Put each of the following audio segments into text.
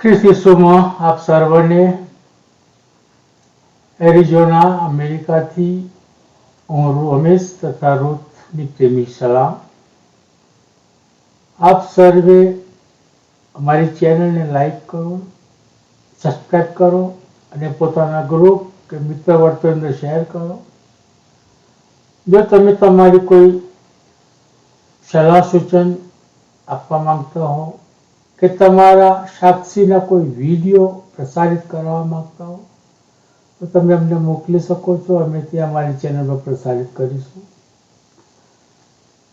ખ્રિસ્ત આપ સર્વને એરિઝોના અમેરિકાથી હું રમેશ તથા રૂથની પ્રેમી સલામ. આપ સર્વે અમારી ચેનલને લાઈક કરો સબસ્ક્રાઈબ કરો અને પોતાના ગ્રુપ કે મિત્ર વર્તુળને શેર કરો. જો તમે તમારી કોઈ સલાહ સૂચન આપવા માંગતા હો કે તમારા સાક્ષીના કોઈ વીડિયો પ્રસારિત કરવા માગતા હો, તો તમે અમને મોકલી શકો છો, અમે ત્યાં અમારી ચેનલ પર પ્રસારિત કરીશું.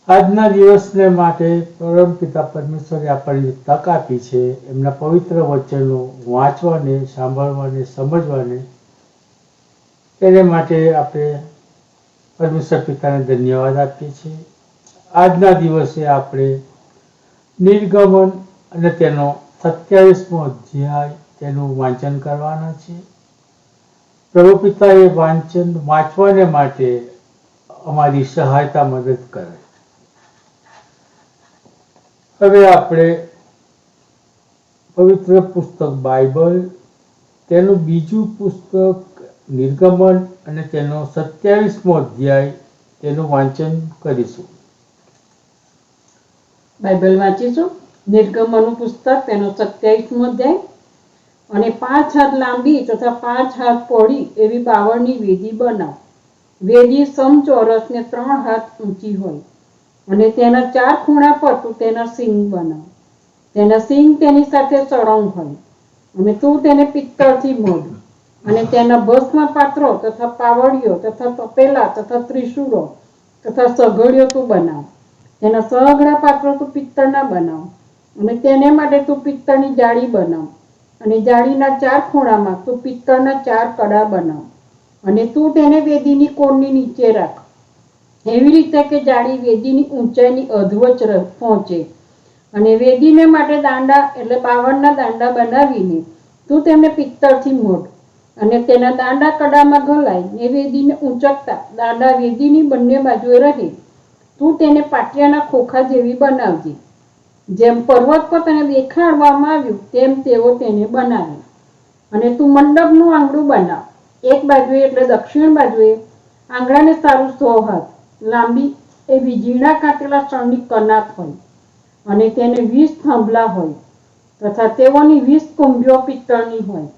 આજના દિવસને માટે પરમ પિતા પરમેશ્વરે આપણને તક આપી છે, એમના પવિત્ર વચનો વાંચવાને, સાંભળવાને, સમજવાને. એને માટે આપણે પરમેશ્વર પિતાને ધન્યવાદ આપીએ છીએ. આજના દિવસે આપણે નિર્ગમન અને તેનો સત્યાવીસમો અધ્યાય તેનું વાંચન કરવાના છે. પ્રભુ પિતાએ વાંચન વાંચવાને માટે અમારી સહાયતા મદદ કરે. હવે આપણે પવિત્ર પુસ્તક બાઇબલ, તેનું બીજું પુસ્તક નિર્ગમન અને તેનો સત્યાવીસમો અધ્યાય તેનું વાંચન કરીશું. બાઇબલ વાંચીશું? નિર્ગમનનું પુસ્તક, તેનો સત્યાવીસમો અધ્યાય અને પાંચ હાથ લાંબી તથા પાંચ હાથ પહોળી એવી બાવળની વેદી બનાવ. વેદી સમચોરસને ત્રણ હાથ ઊંચી હોય. અને તેના ચાર ખૂણા પર તું તેના સિંગ બનાવ. તેના સિંગ તેની સાથે સળંગ હોય. અને તું તેને પિત્તળથી મોઢ. અને તેના ભસ્મ પાત્રો તથા પાવડીઓ તથા તપેલા તથા ત્રિશુરો તથા સઘળીઓ તું બનાવ. તેના સઘળા પાત્રો તું પિત્તળના બનાવ. અને તેને માટે તું પિત્તળની જાળી બનાવ. અને જાળીના ચાર ખૂણામાં તું પિત્તળના ચાર કડા બનાવ. અને તું તેને વેદીની કોણની નીચે રાખ. એવી રીતે કે જાળી વેદીની ઊંચાઈની અધવચ પહોંચે. અને વેદીને માટે દાંડા એટલે બાવળના દાંડા બનાવીને તું તેમને પિત્તળથી મોઢ. અને તેના દાંડા કડામાં ઘલાય ને વેદીને ઊંચકતા દાંડા વેદીની બંને બાજુએ રહે. તું તેને પાટિયાના ખોખા જેવી બનાવજે. જેમ પર્વત પર તેને દેખાડવામાં આવ્યું, તેમ તેઓ તેને બનાવે અને તું મંડપનું આંગણું બનાવ. એક બાજુએ એટલે દક્ષિણ બાજુએ આંગણાને સારું સો લાંબી એવી ઝીણા કાંટેલા શણની કનાત હોય અને તેને વીસ થાંભલા હોય તથા તેઓની વીસ કુંભીઓ પિત્તળની હોય.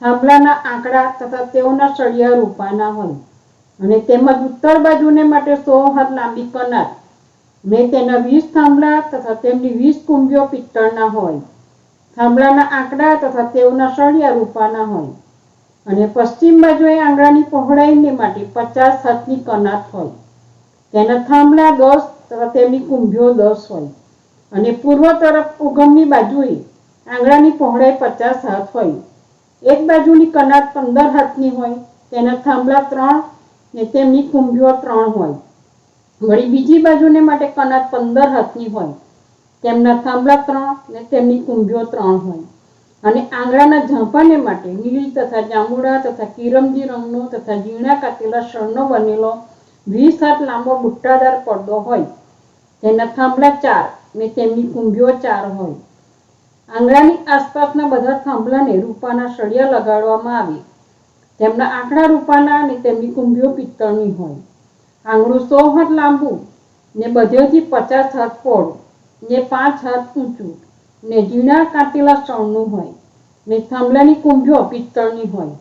થાંભલાના આંકડા તથા તેઓના સળિયા રૂપાના હોય અને તેમજ ઉત્તર બાજુને માટે સો હાથ લાંબી કનાત. ને તેના વીસ થાંભલા તથા તેમની વીસ કુંભીઓ પિત્તળના હોય, થાંભલાના આંકડા તથા તેઓના સળિયા રૂપાના હોય અને પશ્ચિમ બાજુએ આંગળાની પહોળાઈને માટે પચાસ હાથની કનાત હોય. તેના થાંભલા દસ તથા તેમની કુંભીઓ દસ હોય અને પૂર્વ તરફ ઉગમની બાજુએ આંગળાની પહોળાઈ પચાસ હાથ હોય. એક બાજુની કનાત પંદર હાથની હોય, તેના થાંભલા ત્રણ ને તેમની કુંભીઓ ત્રણ હોય. વળી બીજી બાજુને માટે કનાત પંદર હાથની હોય, તેમના થાંભલા ત્રણ ને તેમની કુંભીઓ ત્રણ હોય. અને આંગળાના ઝાંપાને માટે નીલ તથા જાંબુડા તથા કિરમજી રંગનો તથા ઝીણા કાતેલા શણનો બનેલો વીસ હાથ લાંબો બુટ્ટાદાર પડદો હોય. તેના થાંભલા ચાર ને તેમની કુંભીઓ ચાર હોય. આંગળાની આસપાસના બધા થાંભલાને રૂપાના સળિયા લગાડવામાં આવે. તેમના આંકડા રૂપાના અને તેમની કુંભીઓ પિત્તળની હોય. આંગળું સો હાથ લાંબુ, ને બધેથી પચાસ હાથ પહોળું ને પાંચ હાથ ઊંચું, ને ઝીણા કાંટેલા શણનું હોય, ને થાંભલાની કુંભીઓ પિત્તળની હોય.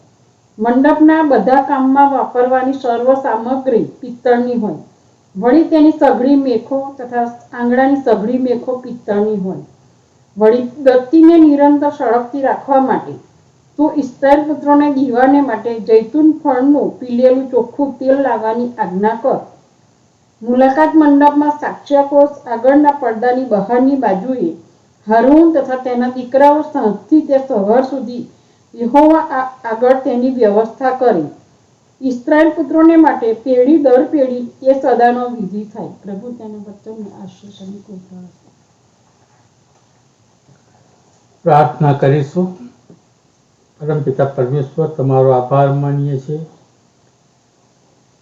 મંડપના બધા કામમાં વાપરવાની સર્વ સામગ્રી પિત્તળની હોય. વળી તેની સઘળી મેખો તથા આંગળાની સઘળી મેખો પિત્તળની હોય. વળી દત્તીને નિરંતર સળગતી રાખવા માટે તું ઇસ્રાયેલ પુત્રોને દીવાને માટે જૈતુન ફળનું પીલેલું ચોખ્ખું તેલ લાવવાની આજ્ઞા કર. મુલાકાત મંડપમાં સાક્ષ્યકોષ આગળના પડદાની બહારની બાજુએ હરુણ તથા તેના દીકરાઓ સાંજથી તે સવાર સુધી યહોવા આગળ તેની વ્યવસ્થા કરી. ઇસ્રાયેલ પુત્રોને માટે પેઢી દર પેઢી એ સદાનો વિધિ થાય. પ્રભુ, તેના વચનને આશીષ અને કૃપા પ્રાર્થના કરીશું. પરમપિતા પરમેશ્વર, તમારો આભાર માનીએ છીએ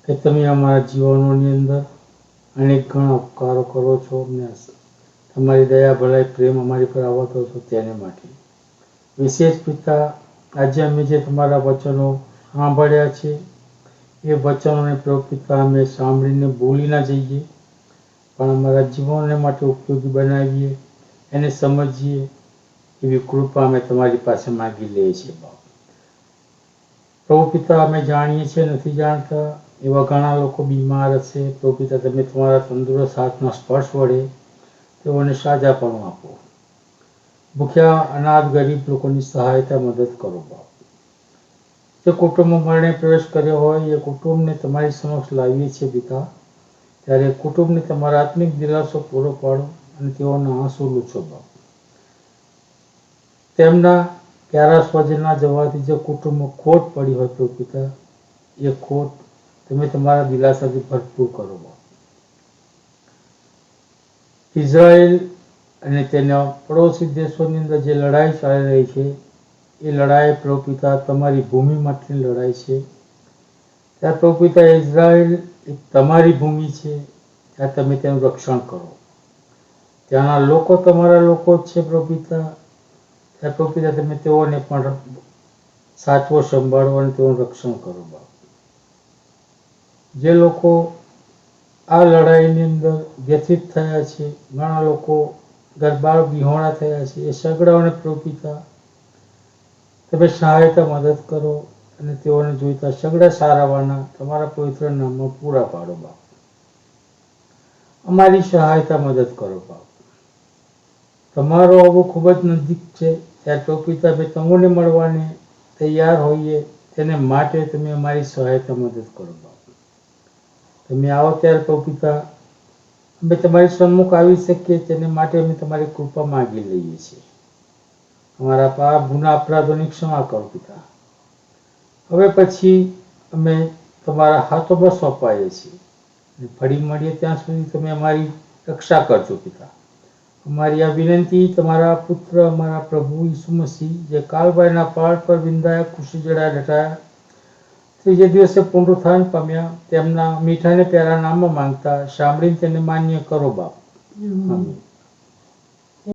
કે તમે અમારા જીવનોની અંદર અનેક ઘણા ઉપકારો કરો છો અમને. તમારી દયા, ભલાઈ, પ્રેમ અમારી પર આવતો છો તેને માટે. વિશેષ પિતા, આજે અમે જે તમારા વચનો સાંભળ્યા છે, એ વચનોને પ્રભુ પિતા અમે સાંભળીને ભૂલી ના જઈએ, પણ અમારા જીવનને માટે ઉપયોગી બનાવીએ, એને સમજીએ એવી કૃપા અમે તમારી પાસે માગી લઈએ છીએ બાપ. પ્રભુ પિતા, અમે જાણીએ છીએ, નથી જાણતા. એવા ઘણા લોકો બીમાર હશે. પ્રભુ પિતા, તમે તમારા તંદુરસ્ત હાથના સ્પર્શ વડે તેઓને સાજાપણું આપો. ભૂખ્યા, અનાથ, ગરીબ લોકોની સહાયતા મદદ કરો બાપ. જે કુટુંબ મરણે પ્રવેશ કર્યો હોય, એ કુટુંબને તમારી સમક્ષ લાવીએ છીએ પિતા. ત્યારે કુટુંબને તમારા આત્મિક દિલાસો પૂરો પાડો અને તેઓના આંસુ લૂછો બાપ. તેમના પ્યારા સ્વજનના જવાથી જે કુટુંબમાં ખોટ પડી હોય તો પિતા, એ ખોટ તમે તમારા દિલાસાથી ભરપૂર કરો ઇઝરાયલ અને તેના પડોશી દેશોની અંદર જે લડાઈ ચાલી રહી છે, એ લડાઈ પ્રભુ પિતા તમારી ભૂમિ માટેની લડાઈ છે. ત્યાં પ્રભુ પિતા ઇઝરાયલ એ તમારી ભૂમિ છે ત્યાં તમે તેનું રક્ષણ કરો. ત્યાંના લોકો તમારા લોકો જ છે પ્રભુ પિતા તમે તેઓને પણ સાચવો સંભાળો અને તેઓનું રક્ષણ કરો બાપ. જે લોકો આ લડાઈની અંદર વ્યથિત થયા છે, ઘણા લોકો ગરબાળ બિહોણા થયા છે, એ સગડાઓને પ્રભુ તમે સહાયતા મદદ કરો અને તેઓને જોઈતા સગડા સારાવાના તમારા પવિત્ર નામમાં પૂરા પાડો બાપ. અમારી સહાયતા મદદ કરો બાપ. તમારો આવો ખૂબ જ નજીક છે. ત્યારે પિતા તમને મળવાને, તૈયાર હોઈએ, તેને માટે તમે અમારી સહાયતા મદદ કરો તમે આવો ત્યારે ટોપિતા અમે તમારી સન્મુખ આવી શકીએ, તેને માટે અમે તમારી કૃપા માગી લઈએ છીએ. અમારા પાપ, ગુના, અપરાધોની ક્ષમા કરો પિતા. હવે પછી અમે તમારા હાથોમાં સોંપાઈએ છીએ. ફરી મળીએ ત્યાં સુધી તમે અમારી રક્ષા કરજો પિતા. અમારી આ વિનંતી તમારા પુત્ર અમારા પ્રભુ ઈસુ મસીહ જે કાલભાઈના પાળ પર વિંદાયા ખુશી જડાય ડટાયા ત્રીજે દિવસે પુનરુત્થાન પામ્યા તેમના મીઠાને પ્યારા નામમાં માંગતા સાંભળીને તેને માન્ય કરો બાપ.